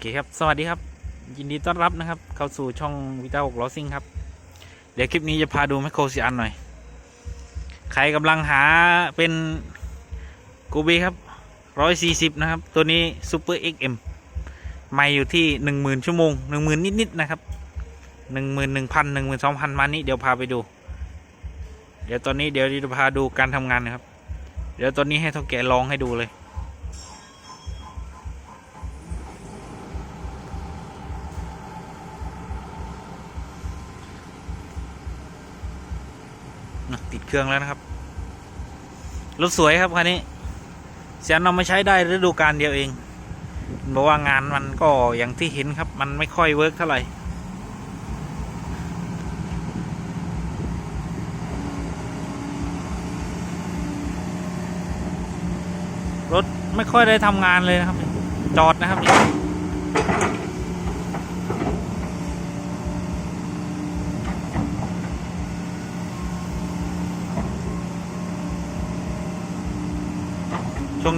เคครับ สวัสดีครับ ยินดีต้อนรับนะครับ เข้าสู่ช่องวิต้าหกล้อซิ่งครับ เดี๋ยวคลิปนี้จะพาดูแมคโครซีอันหน่อย ใครกำลังหาเป็นกูบีครับร้อยสี่สิบนะครับ ตัวนี้ซูเปอร์เอ็กเอ็มไม่อยู่ที่หนึ่งหมื่นชั่วโมงหนึ่งหมื่นนิดๆนะครับหนึ่งหมื่นหนึ่งพันหนึ่งหมื่นสองพันมานี้เดี๋ยวพาไปดู เดี๋ยวตอนนี้เดี๋ยวจะพาดูการทำงานนะครับ เดี๋ยวตอนนี้ให้ท่าแก่ลองให้ดูเลย เครื่องแล้วนะครับ รถสวยครับคันนี้เสียนเอามาใช้ได้ฤดูกาลเดียวเองบอกว่างานมันก็อย่างที่เห็นครับ มันไม่ค่อยเวิร์กเท่าไหร่รถไม่ค่อยได้ทำงานเลยนะครับ จอดนะครับ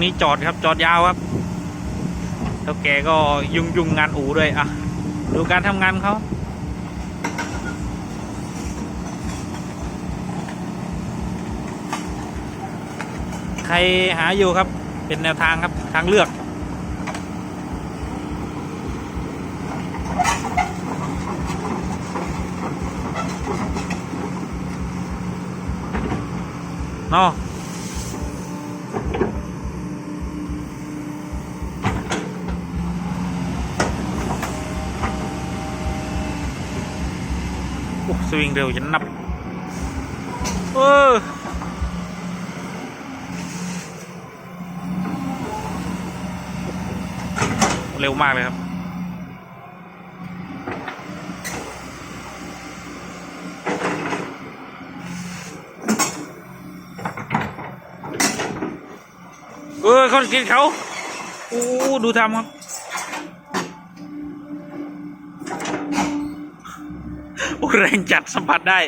นี่ช่วงนี้จอดครับจอดยาวครับเท่าแกก็ยุ่งยุ่งงานอู่ด้วยอะดูการทำงานเขาใครหาอยู่ครับเป็นแนวทางครับทางเลือกเนาะ สวิงเร็วจะนับเออเร็วมากเลยครับ เออเขากินเขาโอ้ดูทำครับ แรงจัดสัมผัสได้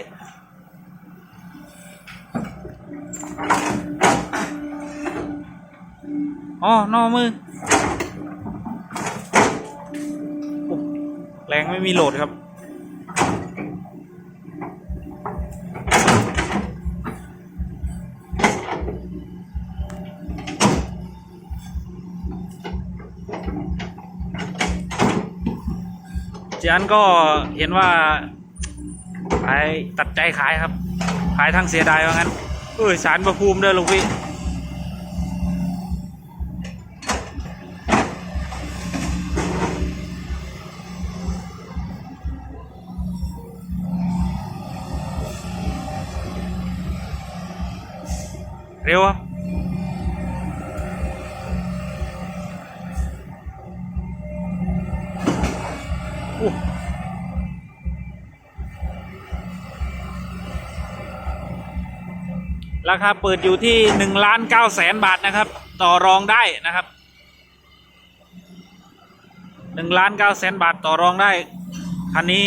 อ๋อนอมือ แรงไม่มีโหลดครับเจอันก็เห็นว่า ขายตัดใจขายครับ ขายทั้งเสียดายว่างั้นเอ้ยสารประภูมิเด้อลูกพี่เร็วครับ ราคาเปิดอยู่ที่หนึ่งล้านเก้าแสนบาทนะครับ ต่อรองได้นะครับหนึ่งล้านเก้าแสนบาทต่อรองได้ คันนี้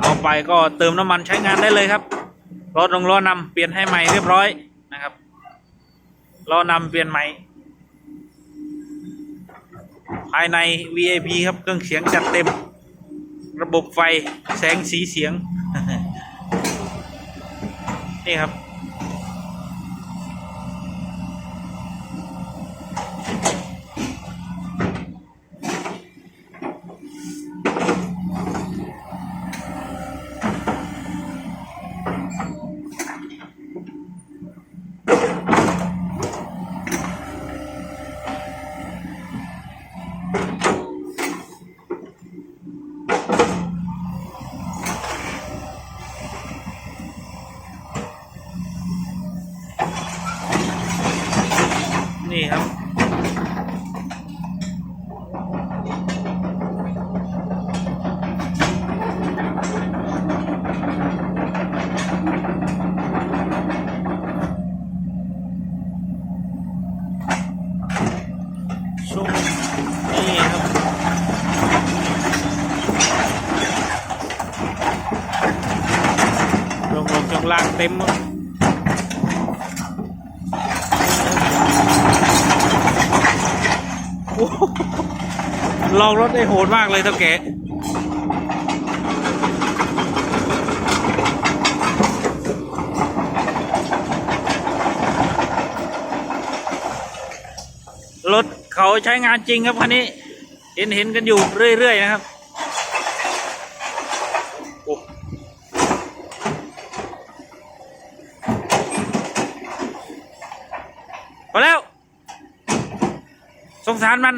เอาไปก็เติมน้ำมันใช้งานได้เลยครับ รถลงล้อนำเปลี่ยนให้ใหม่เรียบร้อยนะครับล้อนำเปลี่ยนใหม่ ภายใน VIP ครับเครื่องเสียงจัดเต็ม ระบบไฟแสงสีเสียง นี่ครับ ล่างเต็มหมดโอ้โหลองรถได้โหดมากเลยเท่าแกรถเขาใช้งานจริงครับคันนี้ เห็นเห็นกันอยู่เรื่อย ๆ นะครับโอ้พอแล้ว สารมัน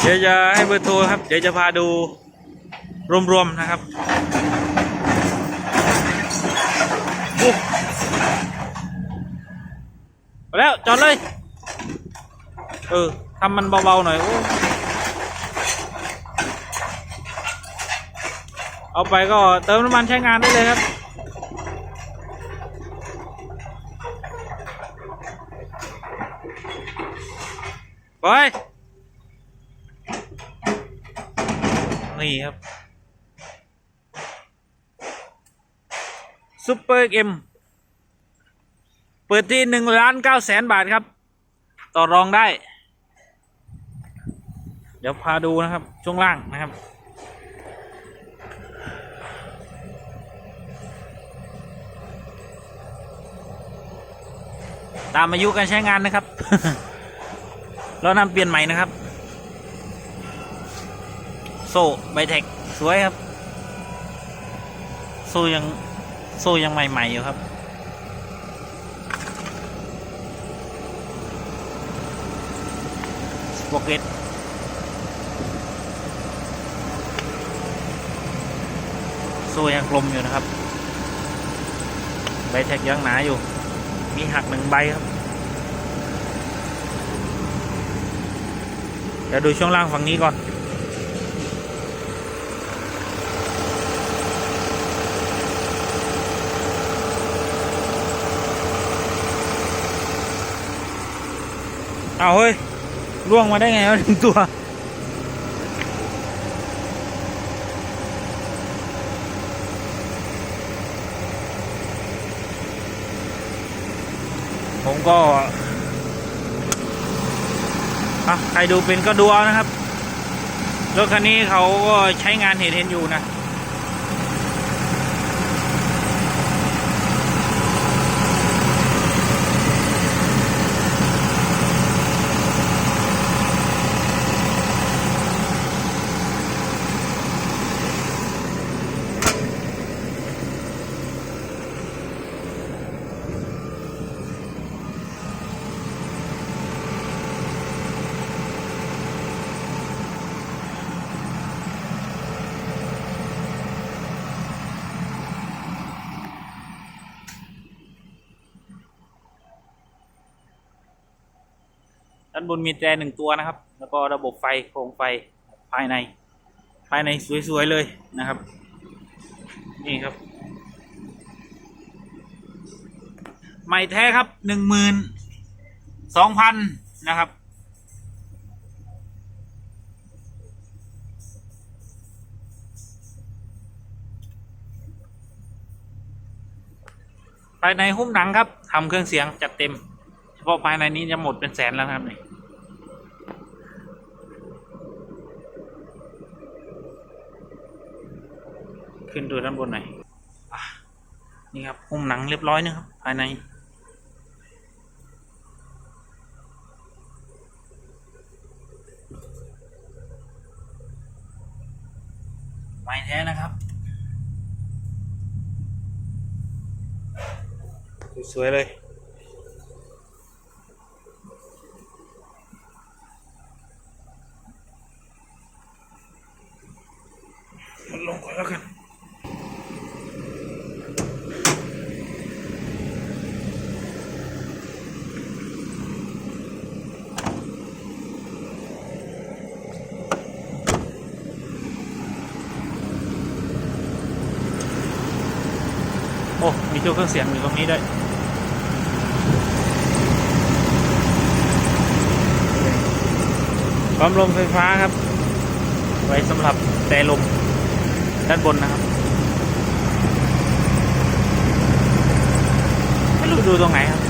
เดี๋ยวจะให้เบอร์โทรครับ เดี๋ยวจะพาดูรวมๆนะครับไปแล้ว จอดเลย เออทำมันเบา ๆ หน่อยอเอาไปก็เติมน้ำมันใช้งานได้เลยครับ ไปนี่ครับซุปเปอร์เอ็มเปิดที่หนึ่งล้านเก้าแสนบาทครับ ต่อรองได้ เดี๋ยวพาดูนะครับ ช่วงล่างนะครับ ตามอายุการใช้งานนะครับ เรานำเปลี่ยนใหม่นะครับ โซ่ไบเทคสวยครับ โซ่ยังโซ่ยังใหม่ๆอยู่ครับสปอกเก็ตโซ่ยังกลมอยู่นะครับ ใบแท็กยังหนาอยู่ มีหักหนึ่งใบครับ เดี๋ยวดูช่วงล่างฝั่งนี้ก่อน เอาเฮ้ยล่วงมาได้ไงวะถึงตัวผมก็ อะใครดูเป็นก็ดูเอานะครับรถคันนี้เขาก็ใช้งานเห็นเห็นอยู่นะานบนมีแตรหนึ่งตัวนะครับ แล้วก็ระบบไฟโครงไฟภายใน ภายในสวยๆเลยนะครับ นี่ครับ ใหม่แท้ครับหนึ่งหมื่นสองพันนะครับภายในหุ้มหนังครับทำเครื่องเสียงจัดเต็ม เฉพาะภายในนี้จะหมดเป็นแสนแล้วครับนี่ ดูด้านบนหน่อยนี่ครับหุ้มหนังเรียบร้อยนะครับ ภายใน ไม้แท้นะครับ สวยๆเลย มันลงก่อนแล้วกัน โอ้ มี ตู้เครื่องเสียงอยู่ตรงนี้ด้วยปั๊มลมไฟฟ้าครับ ไว้สำหรับแต่ลมด้านบนนะครับไม่รู้ดูตรงไหนครับ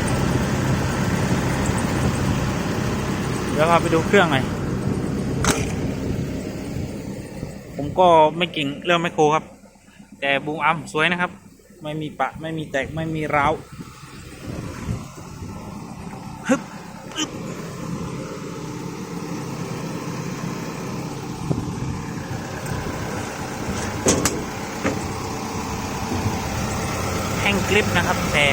เดี๋ยวพาไปดูเครื่องหน่อยผมก็ไม่เก่งเรื่องไมโครครับ แต่บูมอัมสวยนะครับ ไม่มีปะ ไม่มีแตกไม่มีร้าวฮึบอึ๊บแห้งกริปนะครับแต่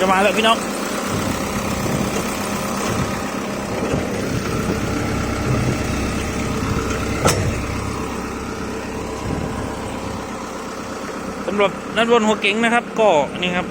จะมาแล้วพี่น้องตำหรับนัดวนหัวเก๋งนะครับ ก็นี่ครับ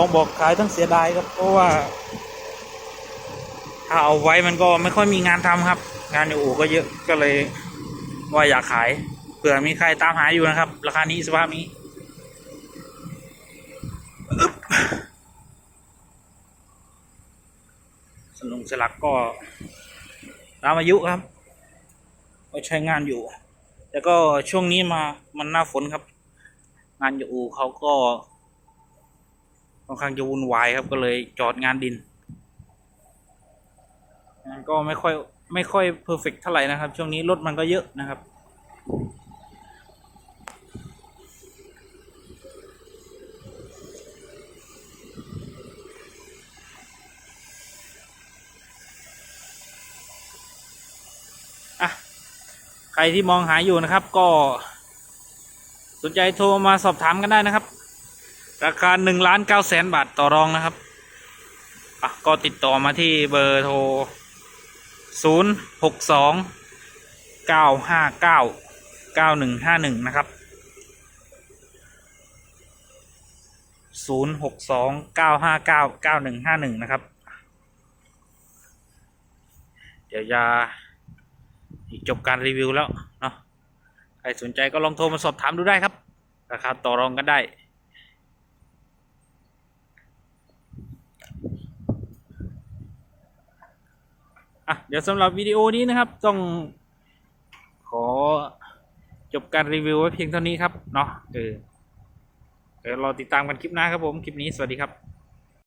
ของบอกขายทั้งเสียดายครับ เพราะว่าถ้าเอาไว้มันก็ไม่ค่อยมีงานทำครับ งานในอู่ก็เยอะก็เลยว่าอยากขายเผื่อมีใครตามหาอยู่นะครับ ราคานี้สภาพนี้สนุงสลักก็ตามอายุครับก็ใช้งานอยู่แต่ก็ช่วงนี้มามันหน้าฝนครับ งานอยู่อู่เขาก็ ค่อนข้างจะวุ่นวายครับก็เลยจอดงานดินงานก็ไม่ค่อยไม่ค่อยเพอร์เฟกเท่าไหร่นะครับ ช่วงนี้รถมันก็เยอะนะครับอะใครที่มองหาอยู่นะครับ ก็สนใจโทรมาสอบถามกันได้นะครับ ราคาหนึ่งล้านเก้าแสนบาทต่อรองนะครับอะก็ติดต่อมาที่เบอร์โทรศูนย์หกสองเก้าห้าเก้าเก้าหนึ่งห้าหนึ่งนะครับศูนย์หกสองเก้าห้าเก้าเก้าหนึ่งห้าหนึ่งนะครับ เดี๋ยวจะจบการรีวิวแล้วเนาะใครสนใจก็ลองโทรมาสอบถามดูได้ครับ ราคาต่อรองกันได้ อะเดี๋ยวสำหรับวิดีโอนี้นะครับต้องขอจบการรีวิวไว้เพียงเท่านี้ครับเนาะเออเดี๋ยวรอติดตามกันคลิปหน้าครับผม คลิปนี้สวัสดีครับ